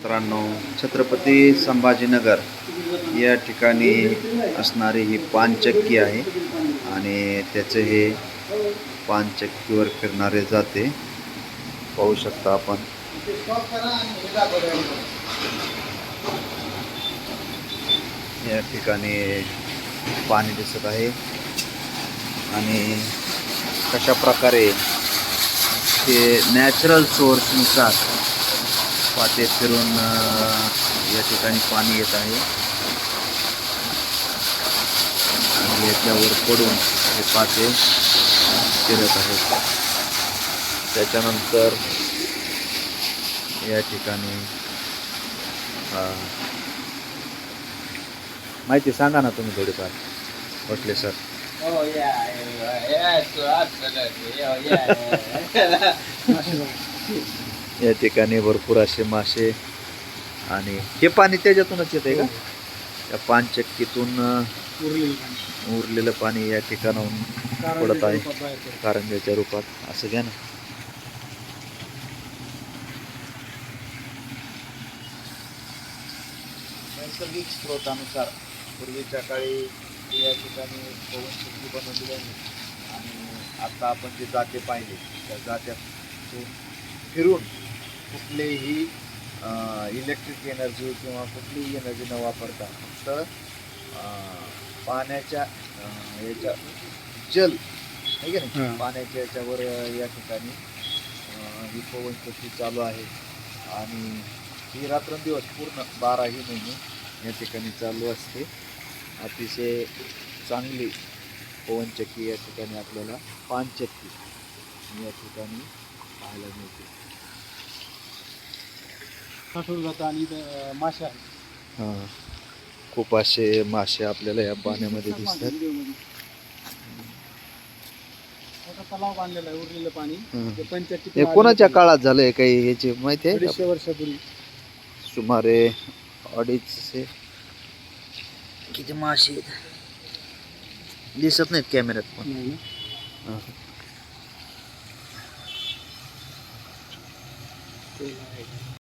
मित्रांनो छत्रपती संभाजीनगर या ठिकाणी असणारी ही पानचक्की आहे आणि त्याचे हे पानचक्कीवर फिरणारे जाते. पाहू शकता आपण. या ठिकाणी पाणी दिसत आहे आणि कशा प्रकारे ते नॅचरल सोर्सनुसार पाते फिरून या ठिकाणी पाणी येत आहे. आणि याच्यावर पडून हे पाते फिरत आहेत. त्याच्यानंतर या ठिकाणी माहिती सांगा ना तुम्ही थोडीफार बसले सर. या ठिकाणी भरपूर असे मासे आणि हे पाणी त्याच्यातूनच येत आहे का? त्या पानचक्कीतून उरलेलं पाणी. या ठिकाणाहून पडत आहे. कारंजाच्या रूपात. असं घ्या ना. नैसर्गिक स्रोतानुसार पूर्वीच्या काळी या ठिकाणी पवनचक्की बनवलेली आहे. आणि आता आपण जे जाते पाहिले त्या जात्यातून फिरून कुठलेही इलेक्ट्रिक एनर्जी किंवा कुठलीही एनर्जी न वापरता फक्त पाण्याच्या याच्या जल आहे का नाही. पाण्याच्या याच्यावर या ठिकाणी ही पवनचक्की चालू आहे. आणि ही रात्रंदिवस पूर्ण बाराही महिने या ठिकाणी चालू असते. अतिशय चांगली पवनचक्की या ठिकाणी आपल्याला पानचक्की या ठिकाणी पाहायला मिळते. साठवलं जातं आणि इथं मासे आहेत हां खूप असे मासे आपल्याला या पाण्यामध्ये दिसतात. मोठा तलाव बांधलेला आहे उरलेलं पाणी हं. ते पंचायत कोणाच्या काळात झालंय काही याची माहिती आहे अडीचशे? वर्षापूर्वी सुमारे अडीचशे किती मासे आहेत दिसत नाहीत कॅमेऱ्यात पण नाही ना? हां. ते आहे.